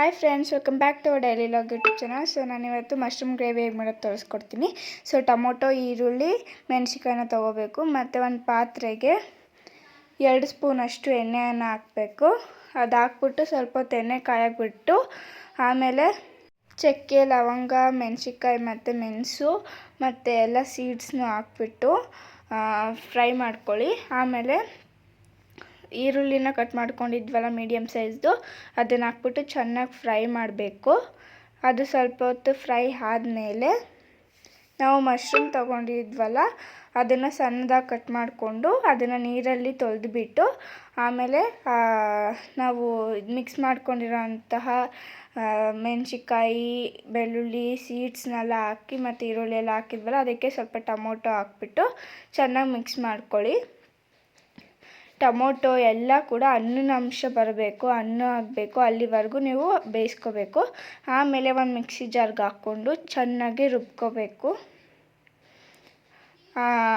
Hi friends welcome back to daily log YouTube channel so ನಾನು ಇವತ್ತು mushroom gravy ಹೇಗೆ ಮಾಡೋದು ತೋರಿಸ್ಕೊಡ್ತೀನಿ. ಸೊ ಟೊಮೊಟೊ, ಈರುಳ್ಳಿ ಮೆಣಸಿಕಾಯಿನ ತೊಗೋಬೇಕು. ಮತ್ತು ಒಂದು ಪಾತ್ರೆಗೆ ಎರಡು ಸ್ಪೂನಷ್ಟು ಎಣ್ಣೆಯನ್ನು ಹಾಕಬೇಕು. ಅದು ಹಾಕ್ಬಿಟ್ಟು ಸ್ವಲ್ಪ ಹೊತ್ತು ಎಣ್ಣೆ ಕಾಯಕ್ಬಿಟ್ಟು ಆಮೇಲೆ ಚಕ್ಕೆ, ಲವಂಗ ಮೆಣಸಿಕಾಯಿ ಮತ್ತು ಮೆಣಸು ಮತ್ತು ಎಲ್ಲ ಸೀಡ್ಸ್ನು ಹಾಕ್ಬಿಟ್ಟು ಫ್ರೈ ಮಾಡ್ಕೊಳ್ಳಿ. ಆಮೇಲೆ ಈರುಳ್ಳಿನ ಕಟ್ ಮಾಡ್ಕೊಂಡಿದ್ವಲ್ಲ ಮೀಡಿಯಮ್ ಸೈಜ್ದು ಅದನ್ನು ಹಾಕ್ಬಿಟ್ಟು ಚೆನ್ನಾಗಿ ಫ್ರೈ ಮಾಡಬೇಕು. ಅದು ಸ್ವಲ್ಪ ಹೊತ್ತು ಫ್ರೈ ಆದಮೇಲೆ ನಾವು ಮಶ್ರೂಮ್ ತೊಗೊಂಡಿದ್ವಲ್ಲ, ಅದನ್ನು ಸಣ್ಣದಾಗಿ ಕಟ್ ಮಾಡಿಕೊಂಡು ಅದನ್ನು ನೀರಲ್ಲಿ ತೊಳೆದುಬಿಟ್ಟು, ಆಮೇಲೆ ನಾವು ಮಿಕ್ಸ್ ಮಾಡ್ಕೊಂಡಿರೋ ಅಂತಹ ಬೆಳ್ಳುಳ್ಳಿ ಸೀಡ್ಸ್ನೆಲ್ಲ ಹಾಕಿ ಮತ್ತು ಈರುಳ್ಳಿ ಎಲ್ಲ ಹಾಕಿದ್ವಲ್ಲ, ಅದಕ್ಕೆ ಸ್ವಲ್ಪ ಟೊಮೊಟೊ ಹಾಕ್ಬಿಟ್ಟು ಚೆನ್ನಾಗಿ ಮಿಕ್ಸ್ ಮಾಡ್ಕೊಳ್ಳಿ. ಟೊಮೊಟೊ ಎಲ್ಲ ಕೂಡ ಹಣ್ಣಿನ ಅಂಶ ಬರಬೇಕು ಹಣ್ಣು ಆಗಬೇಕು, ಅಲ್ಲಿವರೆಗೂ ನೀವು ಬೇಯಿಸ್ಕೋಬೇಕು. ಆಮೇಲೆ ಒಂದು ಮಿಕ್ಸಿ ಜಾರ್ಗೆ ಹಾಕ್ಕೊಂಡು ಚೆನ್ನಾಗಿ ರುಬ್ಕೋಬೇಕು.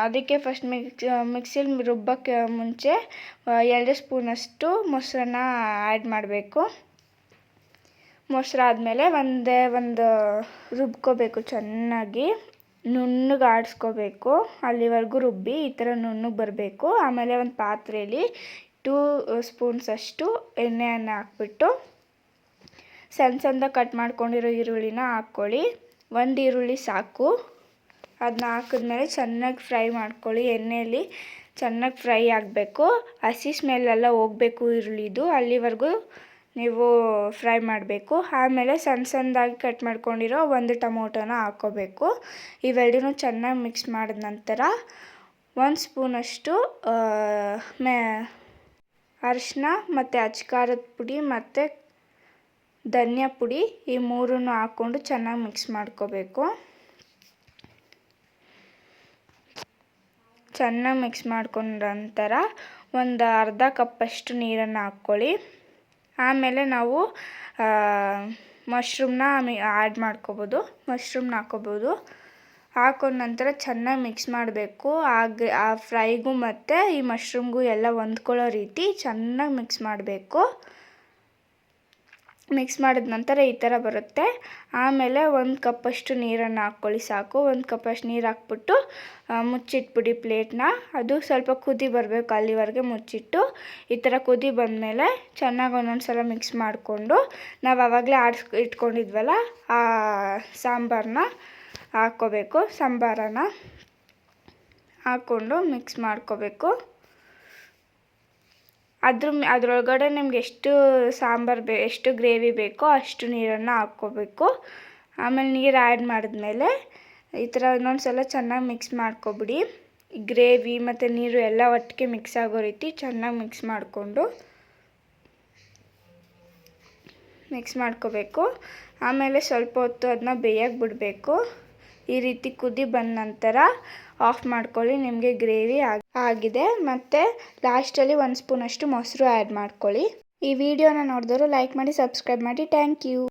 ಅದಕ್ಕೆ ಫಸ್ಟ್ ಮಿಕ್ಸ್ ಮಿಕ್ಸಿಲಿ ರುಬ್ಬಕ್ಕೆ ಮುಂಚೆ ಎರಡು ಸ್ಪೂನಷ್ಟು ಮೊಸರನ್ನ ಆ್ಯಡ್ ಮಾಡಬೇಕು. ಮೊಸರು ಆದಮೇಲೆ ಒಂದೇ ಒಂದು ರುಬ್ಕೋಬೇಕು ಚೆನ್ನಾಗಿ. ನುಣ್ಣಗೆ ಆಡಿಸ್ಕೋಬೇಕು. ಅಲ್ಲಿವರೆಗೂ ರುಬ್ಬಿ ಈ ಥರ ನುಣ್ಣಗೆ ಬರಬೇಕು. ಆಮೇಲೆ ಒಂದು ಪಾತ್ರೆಯಲ್ಲಿ ಟೂ ಸ್ಪೂನ್ಸಷ್ಟು ಎಣ್ಣೆಯನ್ನು ಹಾಕ್ಬಿಟ್ಟು ಸಣ್ಣ ಸಣ್ಣದಾಗಿ ಕಟ್ ಮಾಡ್ಕೊಂಡಿರೋ ಈರುಳ್ಳಿನ ಹಾಕ್ಕೊಳ್ಳಿ. ಒಂದು ಈರುಳ್ಳಿ ಸಾಕು. ಅದನ್ನ ಹಾಕಿದ್ಮೇಲೆ ಚೆನ್ನಾಗಿ ಫ್ರೈ ಮಾಡ್ಕೊಳ್ಳಿ. ಎಣ್ಣೆಯಲ್ಲಿ ಚೆನ್ನಾಗಿ ಫ್ರೈ ಆಗಬೇಕು. ಹಸಿ ಸ್ಮೆಲ್ಲೆಲ್ಲ ಹೋಗಬೇಕು ಈರುಳ್ಳಿದು. ಅಲ್ಲಿವರೆಗೂ ನೀವು ಫ್ರೈ ಮಾಡಬೇಕು. ಆಮೇಲೆ ಸಣ್ಣ ಸಣ್ಣದಾಗಿ ಕಟ್ ಮಾಡ್ಕೊಂಡಿರೋ ಒಂದು ಟೊಮೊಟೊನ ಹಾಕ್ಕೋಬೇಕು. ಇವೆರಡೂ ಚೆನ್ನಾಗಿ ಮಿಕ್ಸ್ ಮಾಡಿದ ನಂತರ ಒಂದು ಸ್ಪೂನಷ್ಟು ಮೆ ಅರಿಶಿನ ಮತ್ತು ಅಚ್ಕಾರದ ಪುಡಿ ಮತ್ತು ಧನಿಯಾ ಪುಡಿ ಈ ಮೂರನ್ನು ಹಾಕ್ಕೊಂಡು ಚೆನ್ನಾಗಿ ಮಿಕ್ಸ್ ಮಾಡ್ಕೋಬೇಕು. ಚೆನ್ನಾಗಿ ಮಿಕ್ಸ್ ಮಾಡ್ಕೊಂಡ ನಂತರ ಒಂದು ಅರ್ಧ ಕಪ್ಪಷ್ಟು ನೀರನ್ನು ಹಾಕ್ಕೊಳ್ಳಿ. ಆಮೇಲೆ ನಾವು ಮಶ್ರೂಮ್ನ ಆ್ಯಡ್ ಮಾಡ್ಕೋಬೋದು, ಮಶ್ರೂಮ್ನ ಹಾಕ್ಕೊಬೋದು ಹಾಕೊಂಡ ನಂತರ ಚೆನ್ನಾಗಿ ಮಿಕ್ಸ್ ಮಾಡಬೇಕು. ಆಗ, ಆ ಫ್ರೈಗೂ ಮತ್ತು ಈ ಮಶ್ರೂಮ್ಗೂ ಎಲ್ಲ ಹೊಂದ್ಕೊಳ್ಳೋ ರೀತಿ ಚೆನ್ನಾಗಿ ಮಿಕ್ಸ್ ಮಾಡಬೇಕು. ಮಿಕ್ಸ್ ಮಾಡಿದ ನಂತರ ಈ ಥರ ಬರುತ್ತೆ. ಆಮೇಲೆ ಒಂದು ಕಪ್ಪಷ್ಟು ನೀರನ್ನು ಹಾಕ್ಕೊಳ್ಳಿ ಸಾಕು. ಒಂದು ಕಪ್ಪಷ್ಟು ನೀರು ಹಾಕ್ಬಿಟ್ಟು ಮುಚ್ಚಿಟ್ಬಿಡಿ ಪ್ಲೇಟ್ನ. ಅದು ಸ್ವಲ್ಪ ಕುದಿ ಬರಬೇಕು ಅಲ್ಲಿವರೆಗೆ ಮುಚ್ಚಿಟ್ಟು, ಈ ಥರ ಕುದಿ ಬಂದಮೇಲೆ ಚೆನ್ನಾಗಿ ಒಂದೊಂದು ಸಲ ಮಿಕ್ಸ್ ಮಾಡಿಕೊಂಡು, ನಾವು ಆವಾಗಲೇ ಆಡಿಸ್, ಇಟ್ಕೊಂಡಿದ್ವಲ್ಲ, ಆ ಸಾಂಬಾರನ್ನ ಹಾಕ್ಕೋಬೇಕು. ಸಾಂಬಾರನ್ನು ಹಾಕ್ಕೊಂಡು ಮಿಕ್ಸ್ ಮಾಡ್ಕೋಬೇಕು. ಅದ್ರ ಅದರೊಳಗಡೆ ನಿಮ್ಗೆ ಎಷ್ಟು ಸಾಂಬಾರು ಬೇ, ಎಷ್ಟು ಗ್ರೇವಿ ಬೇಕೋ ಅಷ್ಟು ನೀರನ್ನು ಹಾಕ್ಕೋಬೇಕು. ಆಮೇಲೆ ನೀರು ಆ್ಯಡ್ ಮಾಡಿದ್ಮೇಲೆ ಈ ಥರ ಇನ್ನೊಂದು ಸಲ ಚೆನ್ನಾಗಿ ಮಿಕ್ಸ್ ಮಾಡ್ಕೊಬಿಡಿ. ಗ್ರೇವಿ ಮತ್ತು ನೀರು ಎಲ್ಲ ಒಟ್ಟಿಗೆ ಮಿಕ್ಸ್ ಆಗೋ ರೀತಿ ಚೆನ್ನಾಗಿ ಮಿಕ್ಸ್ ಮಾಡಿಕೊಂಡು ಮಿಕ್ಸ್ ಮಾಡ್ಕೋಬೇಕು. ಆಮೇಲೆ ಸ್ವಲ್ಪ ಹೊತ್ತು ಅದನ್ನ ಬೇಯಕ್ಕೆ ಬಿಡಬೇಕು. ಈ ರೀತಿ ಕುದಿ ಬಂದ ನಂತರ ಆಫ್ ಮಾಡ್ಕೊಳ್ಳಿ. ನಿಮಗೆ ಗ್ರೇವಿ ಆಗಿದೆ. ಮತ್ತು ಲಾಸ್ಟಲ್ಲಿ ಒಂದು ಸ್ಪೂನಷ್ಟು ಮೊಸರು ಆ್ಯಡ್ ಮಾಡ್ಕೊಳ್ಳಿ. ಈ ವಿಡಿಯೋನ ನೋಡಿದವರು ಲೈಕ್ ಮಾಡಿ ಸಬ್ಸ್ಕ್ರೈಬ್ ಮಾಡಿ. Thank you